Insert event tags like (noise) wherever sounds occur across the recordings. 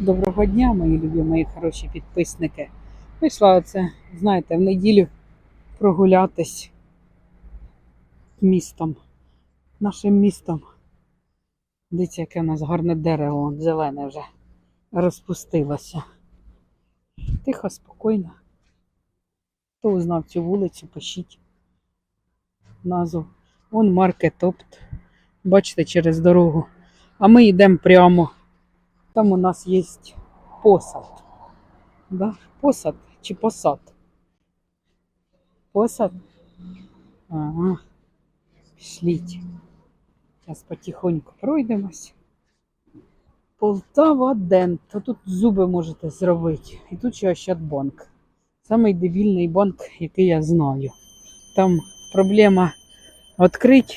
Доброго дня, мої любі, мої хороші підписники. Вийшла оце, знаєте, в неділю прогулятись містом, нашим містом. Дивіться, яке у нас гарне дерево, зелене вже розпустилося. Тихо, спокійно. Хто узнав цю вулицю, пишіть назву. Вон маркет опт. Бачите, через дорогу. А ми йдемо прямо. Там у нас є посад. Да? Посад чи посад? Посад? Ага. Пішліть. Зараз потихоньку пройдемось. Полтава Дент. То тут зуби можете зробити. І тут ще Ощадбанк. Самий дебільний банк, який я знаю. Там проблема відкрити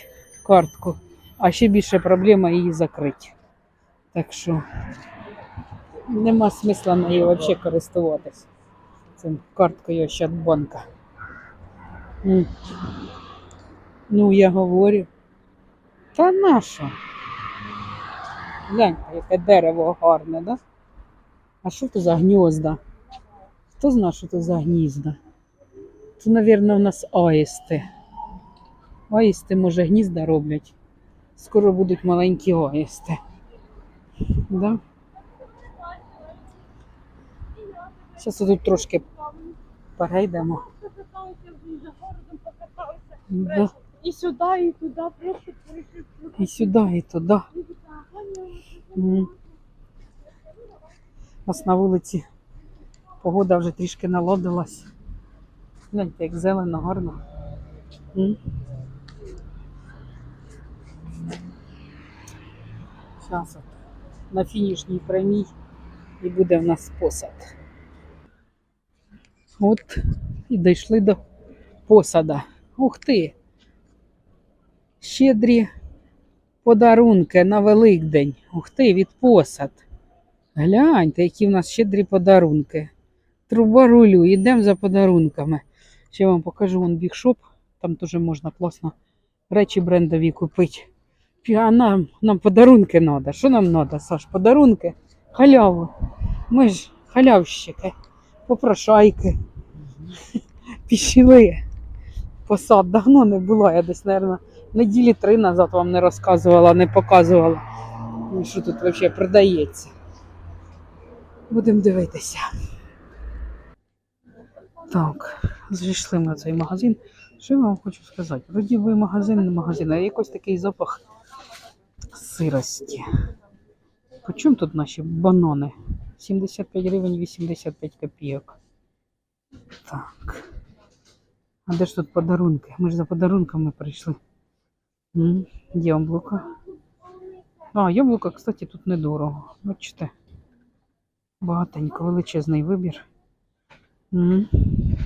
картку, а ще більше проблема її закрити. Так що нема смисла нею взагалі користуватись. Цим карткою Ощадбанка. Ну, я говорю. Та нащо? Гляньте, яке дерево гарне, да? А що це за гнізда? Хто знає, що це за гнізда? Це, мабуть, у нас аїсти. Аїсти, може, гнізда роблять. Скоро будуть маленькі аїсти. Да? Зараз тут трошки перейдемо. Да. І сюди, і туди, просто прийшли. І сюди, і туди. У нас на вулиці погода вже трішки наладилась. Гляньте, як зелено, гарно. Зараз на фінішній прямій і буде в нас посад. От і дійшли до посада. Ух ти! Щедрі подарунки на Великдень. Ух ти, від посад. Гляньте, які в нас щедрі подарунки. Труба рулю, йдемо за подарунками. Ще вам покажу вон бігшоп. Там теж можна класно речі брендові купити. А нам, нам подарунки треба. Що нам треба, Саш? Подарунки? Халяву. Ми ж халявщики, попрошайки. (laughs) Пішли. Посад давно не було. Я десь, мабуть, неділі три назад вам не розказувала, не показувала. Ну, Що тут взагалі продається. Будемо дивитися. Так, зайшли ми в цей магазин. Що я вам хочу сказати? Вроді би магазин, не магазин, а якось такий запах сирості. По чому тут наші банани? 75 гривень 85 копійок. Так. А де ж тут подарунки? Ми ж за подарунками прийшли. М, Яблука. А, яблука, кстати, тут недорого. Бачите. Багатенько, величезний вибір. М,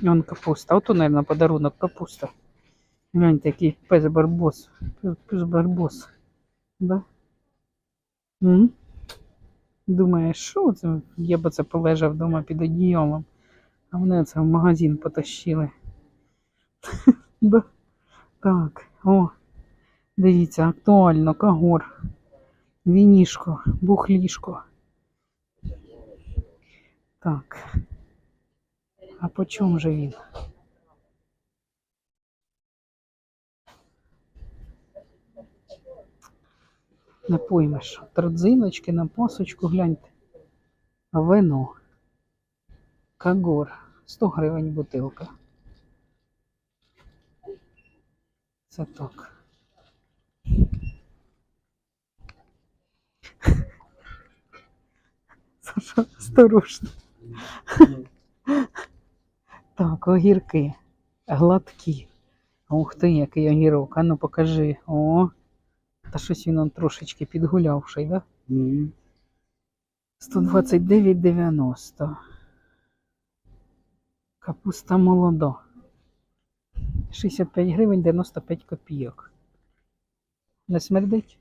і Вон капуста. Ото, мабуть, подарунок капуста. Гляньте, який пес барбос. Пес барбос. Да? М? Думає, що це? Я б це полежав вдома під одіялом. А вони це в магазин потащили. (laughs) Так, о, дивіться, актуально, кагор, вінішко, бухлішко. Так. А по чому же він? Не поймеш. Тродзиночки на пасочку, гляньте. Вино. Кагор. 100 гривень бутилка. Це так. (laughs) Саша, осторожно. (laughs) Так, огірки. Гладкі. Ух ти, який огірок. А ну покажи. О. Та щось він он трошечки підгулявший, да? 129,90. Капуста молода. 65 гривень 95 копійок. Не смердить?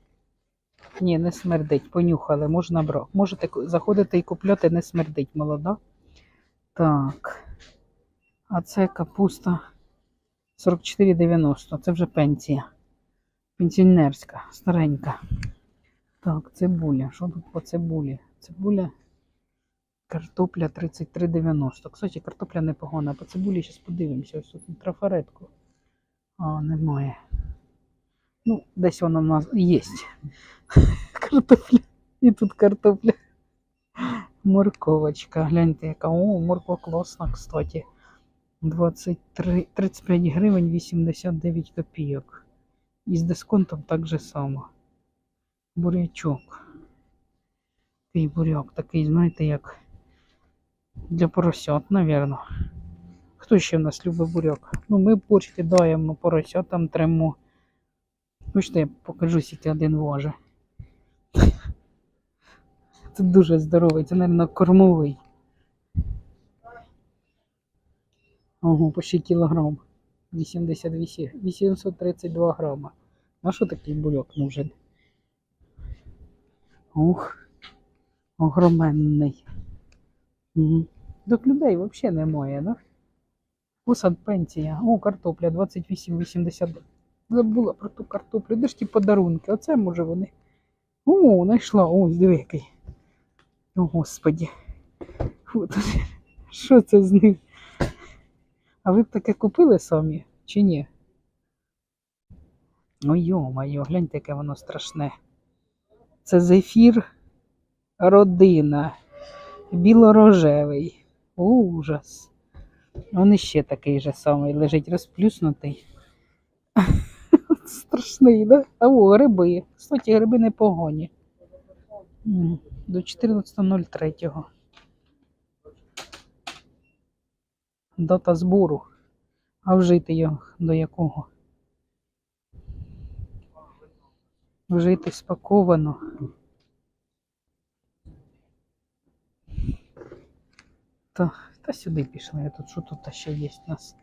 Ні, не смердить. Понюхали, можна брати. Можете заходити і купляти, не смердить молода. Так. А це капуста 44,90. Це вже пенсія. Пенсіонерська, старенька. Так, цибуля. Що тут по цибулі? Цибуля Картопля 33,90. Кстати, картопля непогана. По цибулі зараз подивимося. Ось тут трафаретку. А, немає. Ну, десь вона в нас є. (laughs) Картопля. І тут картопля. Морковочка. Гляньте, яка. О, морква класна, кстати. 23, 35 гривень 89 копійок. І з дисконтом так же само. Бурячок. Такий буряк, такий, знаєте, як для поросят, напевно. Хто ще в нас любить буряк? Ну, ми борщ кидаємо, поросятам тремо. Хочете, я покажу, скільки один важить. Це дуже здоровий, це, мабуть, кормовий. Ого, почти кілограм. 88, 832 грама. На що такий бульок нужен? Ух, огроменний. Угу. До людей взагалі немає, да? Посад пенсія. О, картопля 28,80. Забула про ту картоплю. Де ж ті подарунки? Оце може вони. О, знайшла. Ось, диви який. О, господі. (laughs) Що це з ним? А ви б таке купили самі чи ні? Ну йо-моє, гляньте, яке воно страшне. Це зефір родина. Білорожевий. Ужас. Он іще такий же самий лежить розплюснутий. (laughs) Страшний, да? А о, гриби. Кстати, гриби непогані. М, До 14.03. Дата збору. А вжити його до якого? Вжити спаковано. Та, та сюди пішли. Тут що тут ще є у нас?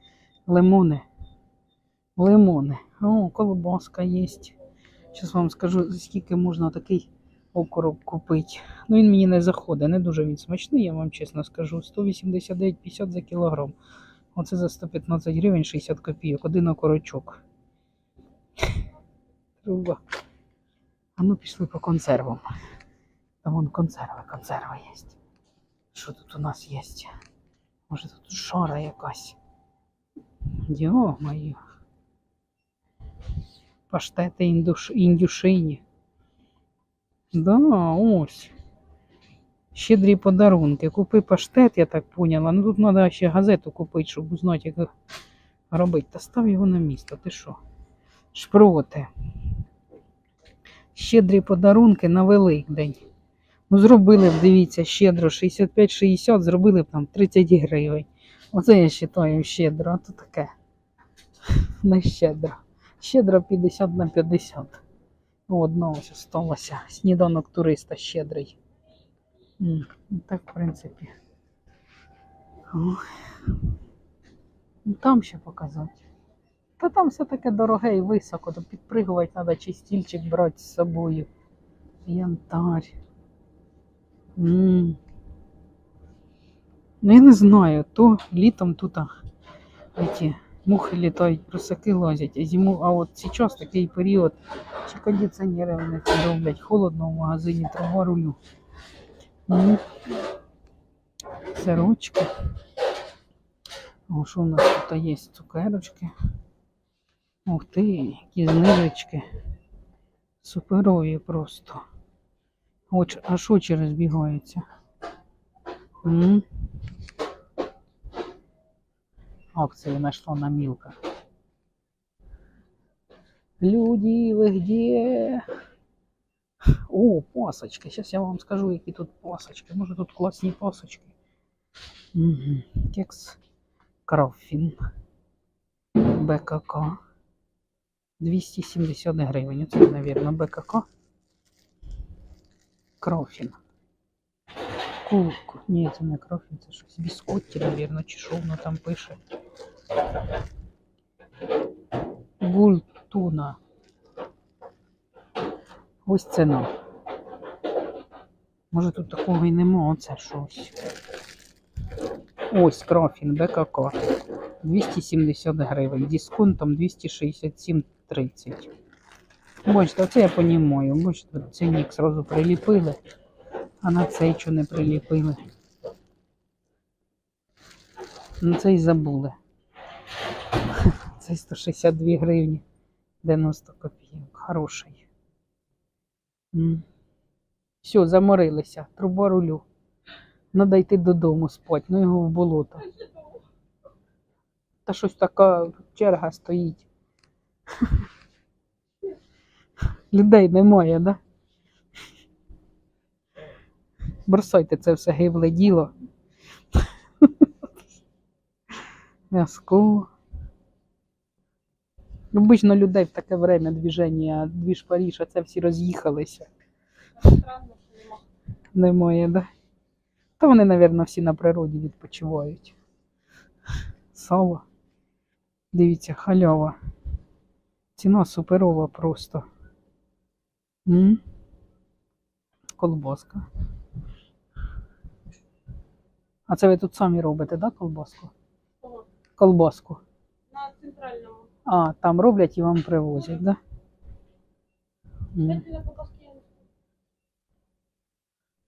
Лимони. Лимони. О, колбаска є. Зараз вам скажу, скільки можна такий окорок купити. Ну він мені не заходить, не дуже він смачний, я вам чесно скажу. 189,50 за кілограм. Оце за 115 гривень 60 копійок. Один окорочок. (laughs) Труба. А ну пішли по консервам. Там вон консерви, консерва є. Що тут у нас є? Може тут шара якась. Йо-моє. Паштети індуш... індюшині. Да, ось. Щедрі подарунки. Купи паштет, я так поняла. Ну тут треба ще газету купити, щоб узнати, як робити. Та став його на місто. Ти що? Шпроти. Щедрі подарунки на Великдень. Ну, зробили б, дивіться, щедро 65-60, зробили б там 30 гривень. Оце я вважаю щедро, а то таке. Не щедро. Щедро 50 на 50. Ну, одного ось осталося. Сніданок туриста щедрий. Так, в принципі. Ну, Там ще показати. Та там все таке дороге і високо, то підпригувати треба чи стільчик брати з собою. Янтарь. Ну, я не знаю, то літом тут а, эти мухи літають, просаки лазять, а зиму, а от зараз такий період, чи кондиціонери вони роблять, холодно в магазині, труба рулю. Ну, сирочки. О, що у нас тут є? Цукерочки. Ух ти, які знижечки. Суперові просто. Оч, аж очі розбігаються. М? Акцію знайшла на Мілка. Люди, ви где? О, пасочки. Сейчас я вам скажу, які тут пасочки. Може тут класні пасочки. Угу. Кекс Крафін. БКК. 270 гривень. Це, мабуть, БКК. Крофін. Кулку. Ні, це не крофін, це щось біскотті, мабуть, чи що там пише. Гультуна. Ось ціна. Може тут такого і нема, оце щось. Ось крофін БКК. 270 гривень. Дисконтом 267,30. Бачите, оце я понімаю. Бачите, цінник зразу приліпили, а на цей що не приліпили. Ну, це і забули. Це 162 гривні 90 копійок. Хороший. Все, заморилися. Труба рулю. Надо йти додому спать, ну його в болото. Та щось така черга стоїть. Людей немає, да? Бросайте це все гибле діло. М'язко. Обично людей в таке время движення, дві ж Паріж, а це всі роз'їхалися. Немає, да? Та вони, мабуть, всі на природі відпочивають. Сало. Дивіться, халява. Ціна суперова просто. М? Колбаска. А це ви тут самі робите, да, колбаску? Колбаску. На центральному. А, там роблять і вам привозять, да? На попаски.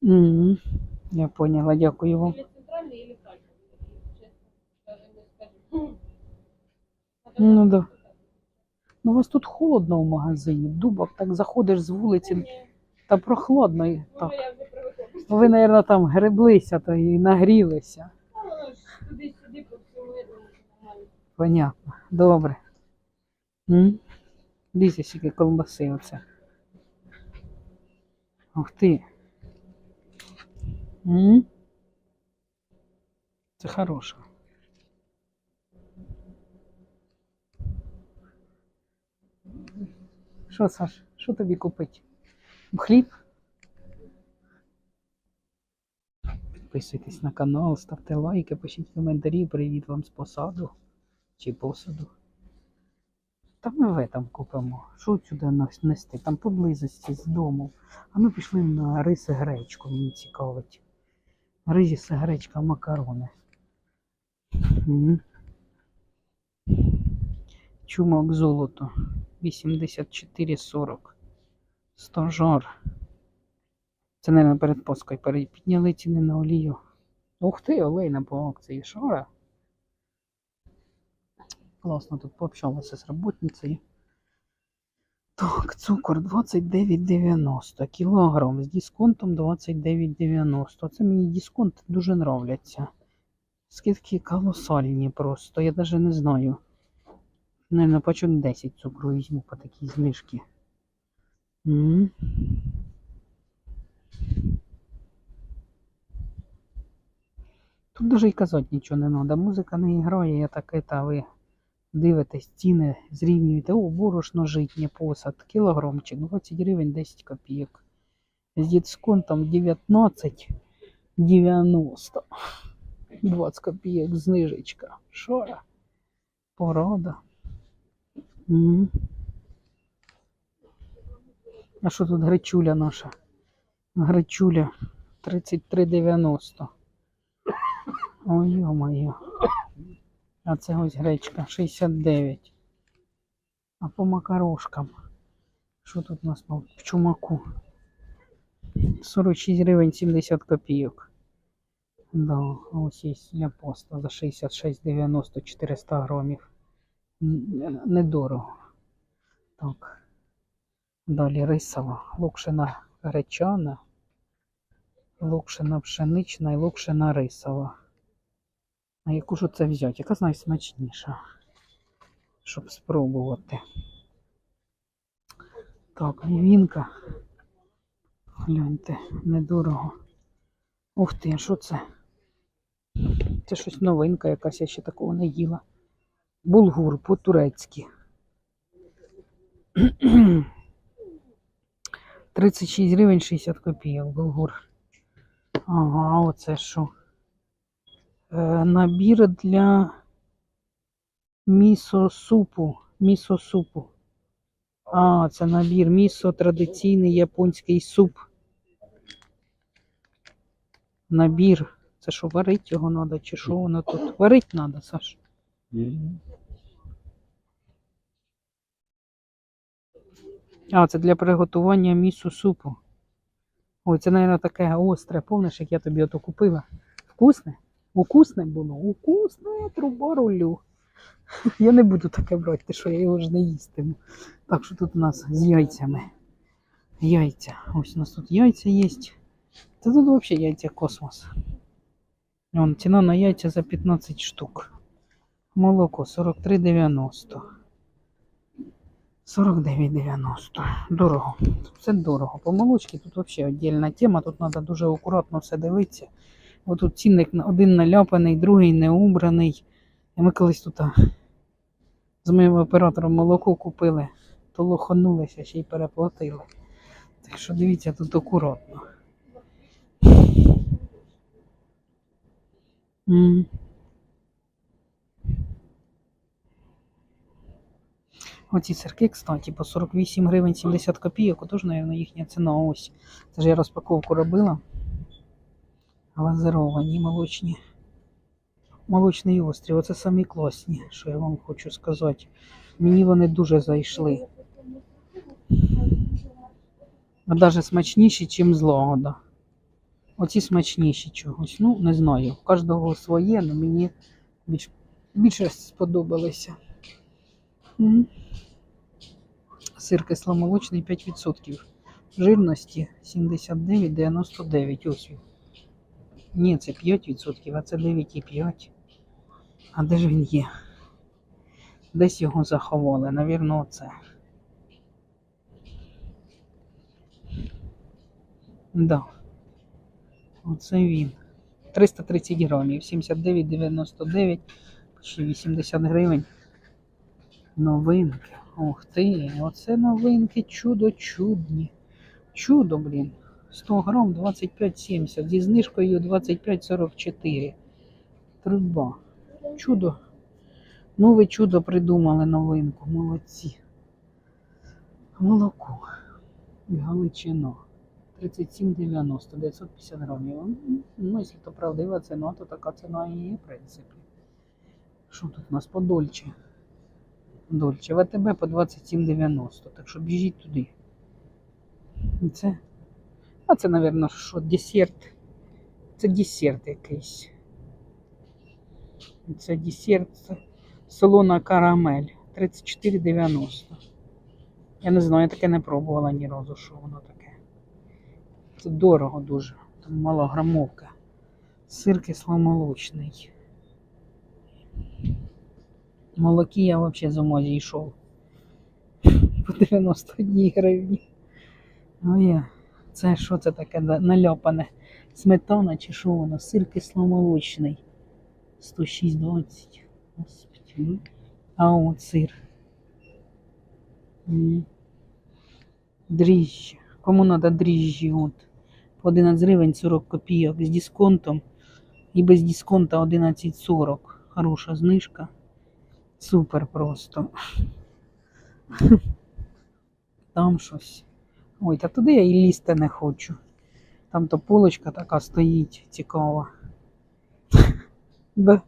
М. Я поняла, дякую вам. Ну да. Ну, у вас тут холодно в магазині. Дубок, так заходиш з вулиці та прохладно. і ну, Так. Ви, мабуть, там греблися та і нагрілися. Ну. Понятно. Добре. М? Дивіться, скільки колбаси оце. Ух ти. М? Це хороше. Що, Саш, що тобі купити? Хліб? Підписуйтесь на канал, ставте лайки, пишіть коментарі, привіт вам з посаду чи посаду. Та ми в этом купимо. Що сюди нести? Там поблизості з дому. А ми пішли на рис гречку, мені цікавить. Рис гречка, макарони. Чумок золото. 84,40. Стожар. Це, мабуть, перед Паскою пере- підняли ціни на олію. Ух ти, олейна по акції. Шара. Класно тут пообщалася з роботницею. Так, цукор 29,90. Кілограм з дисконтом 29,90. Це мені дисконт дуже нравляться. Скидки колосальні просто. Я навіть не знаю. Наверно, почок 10 цукру візьму по такій знижці. Тут даже і казати нічого не треба. Музика не грає, я так это, ви дивитесь, ціни зрівнюєте. О, борошно житнє посад, кілограмчик, 20 гривень 10 копійок. З дисконтом 19,90. 20 копійок знижечка. Шора. Порада. А що тут гречуля наша? Гречуля 33,90. Ой, йо-моє. А це ось гречка 69. А по макарошкам. Що тут у нас по в чумаку? 46 гривень 70 копійок. Да, ось є для за 66,90 400 грамів. Недорого. Так. Далі рисова. Лукшина гречана. Лукшина пшенична і лукшина рисова. А яку ж це взяти? Яка найсмачніша? Щоб спробувати. Так, вівінка. Гляньте, недорого. Ух ти, що це? Це щось новинка якась, я ще такого не їла. Булгур по-турецьки. 36 гривень 60 копійок булгур. Ага, оце що? Е, набір для місо-супу. Місо-супу. А, це набір місо традиційний японський суп. Набір. Це що, варить його треба, чи що воно тут? Варить треба, Саш. А, це для приготування місу супу. Ой, це, мабуть, таке остре, помниш, як я тобі ото купила? Вкусне? Укусне було? Укусне, труба рулю. Я не буду таке брати, що я його ж не їстиму. Так що тут у нас з яйцями. Яйця. Ось у нас тут яйця є. Та тут взагалі яйця космос. Вон, ціна на яйця за 15 штук. Молоко 43,90. 49,90. Дорого. Це дорого. По молочці тут взагалі віддільна тема. Тут треба дуже акуратно все дивитися. Бо тут цінник один наляпаний, другий не убраний. І ми колись тут з моїм оператором молоко купили, то лоханулися, ще й переплатили. Так що дивіться, тут акуратно. Оці сирки, кстати, по 48 гривень 70 копійок, отож, мабуть, їхня ціна ось. Це ж я розпаковку робила. Глазировані молочні. Молочний острів. Оце самі класні, що я вам хочу сказати. Мені вони дуже зайшли. Навіть смачніші, ніж злагода. Оці смачніші чогось. Ну, не знаю. У кожного своє, але мені більш, більше сподобалися. М. Сир кисломолочний 5%. Жирності 79,99. Ось він. Ні, це 5%, а це 9,5. А де ж він є? Десь його заховали, навірно, оце. Да. Оце він. 330 грамів, 79,99, почти 80 гривень. Новинки. Ух ти, оце новинки, чудо чудні. Чудо, блін. 100 грам 25,70, зі знижкою 25,44. Труба. Чудо. Нове чудо придумали новинку. Молодці. Молоко. Галичино. 37,90, 950 грамів. Ну, якщо то правдива ціна, то така ціна і є, в принципі. Що тут у нас по Дольче? Дольче. ВТБ по 27,90. Так що біжіть туди. Це. А це, мабуть, що десерт. Це десерт якийсь. Це десерт. Це солона карамель. 34,90. Я не знаю, я таке не пробувала ні разу, що воно таке. Це дорого дуже. Там мало грамовка. Сир кисломолочний. Молоки я взагалі з ума зійшов. (laughs) По 91 гривні. Ну я. Це що це таке наляпане? Сметана чи що воно? Сир кисломолочний. 106,20. Господи. А от сир. Дріжджі. Кому треба дріжджі? От. По 11 гривень 40 копійок з дисконтом. І без дисконта 11,40. Хороша знижка. Супер просто. (laughs) Там щось. Ой, та туди я і лізти не хочу. Там то полочка така стоїть, цікава. Да.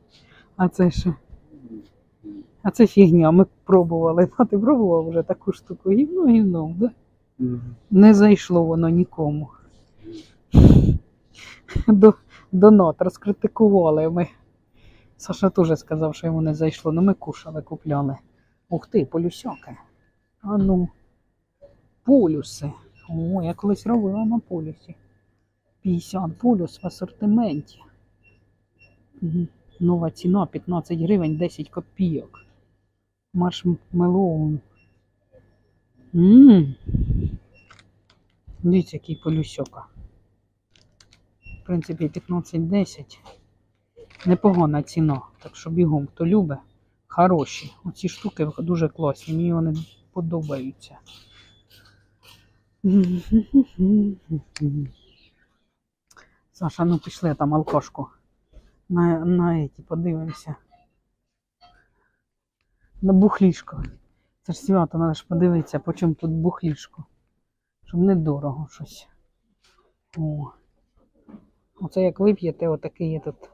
А це що? А це фігня, ми пробували. А ти пробував вже таку штуку? Гівно, гівно, да? Не зайшло воно нікому. До, донат розкритикували ми. Саша теж сказав, що йому не зайшло. Ну ми кушали, купляли. Ух ти, полюсяки. А ну. Полюси. О, я колись робила на полюсі. 50 полюс в асортименті. Нова ціна 15 гривень 10 копійок. Маршмеллоу. Дивіться, який полюсьока. В принципі, 15-10. Непогана ціна. Так що бігом, хто любить, хороші. Оці штуки дуже класні, мені вони подобаються. Саша, ну пішли там алкошку. На, на еті подивимося. На бухлішко. Це ж свято, треба ж подивитися, по чому тут бухлішко. Щоб недорого щось. О. Оце як вип'єте, отакий є тут.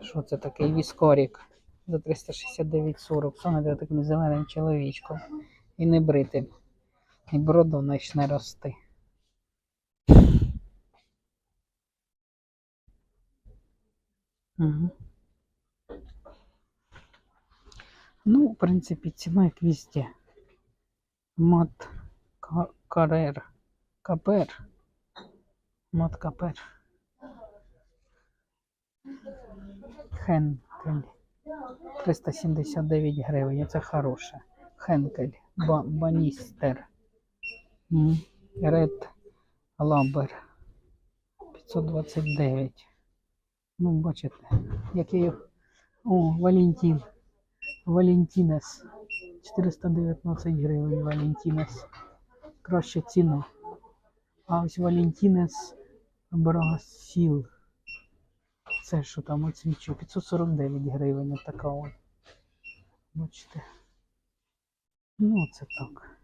Що це такий віскорік за 369,40. Станете таким зеленим чоловічком. І не бритим. І бороду почне рости. Угу. Ну, в принципі, ціна як везде. Мат карер. Капер. Мат капер. Хенкель. 379 гривень. Це хороше. Хенкель. Ба- Баністер. Ред Лабер. 529. Ну, бачите, який. О, Валентин. Валентинес. 419 гривень Валентинес. Краща ціна. А ось Валентинес Брасіл. Це що там оцвічу? 549 гривень така от. Бачите. Ну, це так.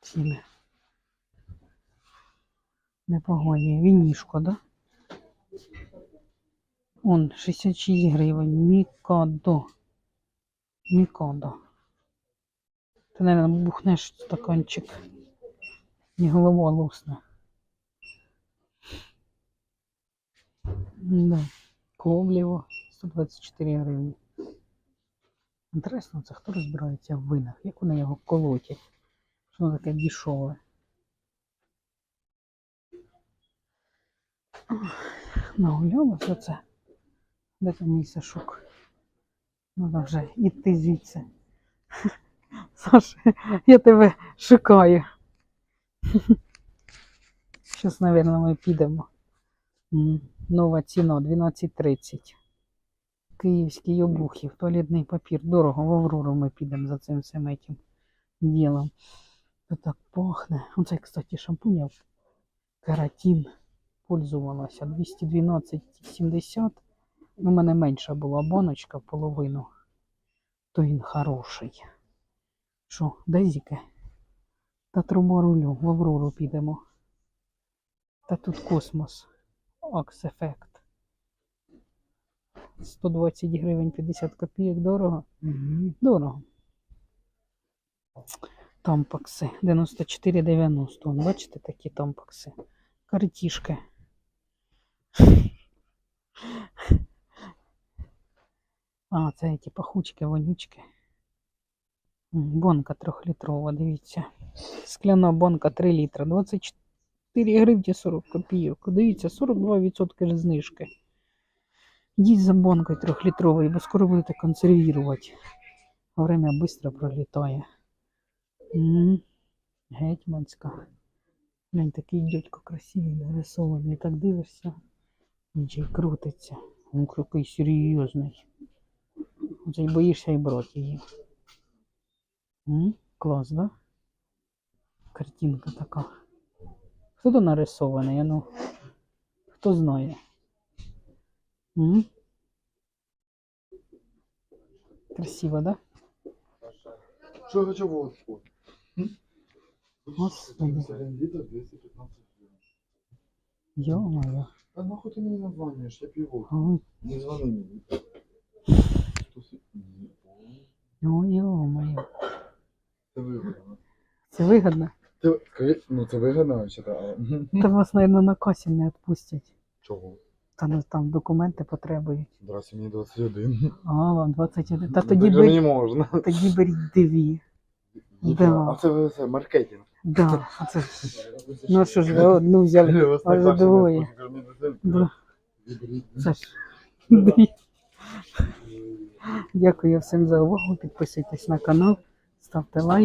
Ціни. Непогані. Вінішко, да? Он 66 гривень. Мікадо. Мікадо. Ти, наверное, бухнеш стаканчик. Не голова лусне. Да. Коблєво 124 гривні. Інтересно, це хто розбирається в винах? Як вони його колотять? Що воно таке дешеве? Нагулялося це. Де там мій Сашук? Надо вже йти звідси. (laughs) Саш, я тебе шукаю. (laughs) Зараз, мабуть, ми підемо. Нова ціна 12.30. Київський обухів, туалетний папір. Дорого, в Аврору ми підемо за цим всім этим ділом. Це так пахне. Оце, кстати, шампунь я каратин пользувалася. 212,70. У мене менша була баночка половину. То він хороший. Що, дезіки? Та труба рулю, в Аврору підемо. Та тут космос. Акс ефект. 120 гривень 50 копійок дорого. Дорого. Тампакси 94,90. Бачите такі тампакси. Картішки. А, це ті пахучки, вонючки. Бонка трьохлітрова, дивіться. Скляна бонка 3 літра. 24 гривні 40 копійок. Дивіться, 42% знижки. Йдіть за бонкою трьохлітровою, бо скоро будете консервувати. Время пролітає. М, Гетьманська. Глянь, такий дядько красивий, нарисований. Так дивишся. Він ще й крутиться. Він який серйозний. Оце й боїшся і брати її. М? Клас, да? Картинка така. Хто то нарисований? Ну, хто знає? М? Красиво, да? Що я хочу водку? Господи. 71 літр, 215 гривень. Ё-моё. А нахуй ти мені названюєш? Я п'ю водку. Ой, Не дзвони мені. Хто си- Ні, о, ну, ё-моё. Це вигодно. Це вигідно? Ти, ка- ну це вигодно, чи та? Та вас, наверное, на касі не відпустять. Чого? Та ну там документи потребують. Здрасте, мені 21. А, вам 21. Та тоді беріть, не можна. тоді беріть дві. Да. А це, це маркетинг. Да, а це ж. Ну що ж, ви одну взяли. а вже двоє. Да. Це ж. Дякую всім за увагу. Підписуйтесь на канал, ставте лайк.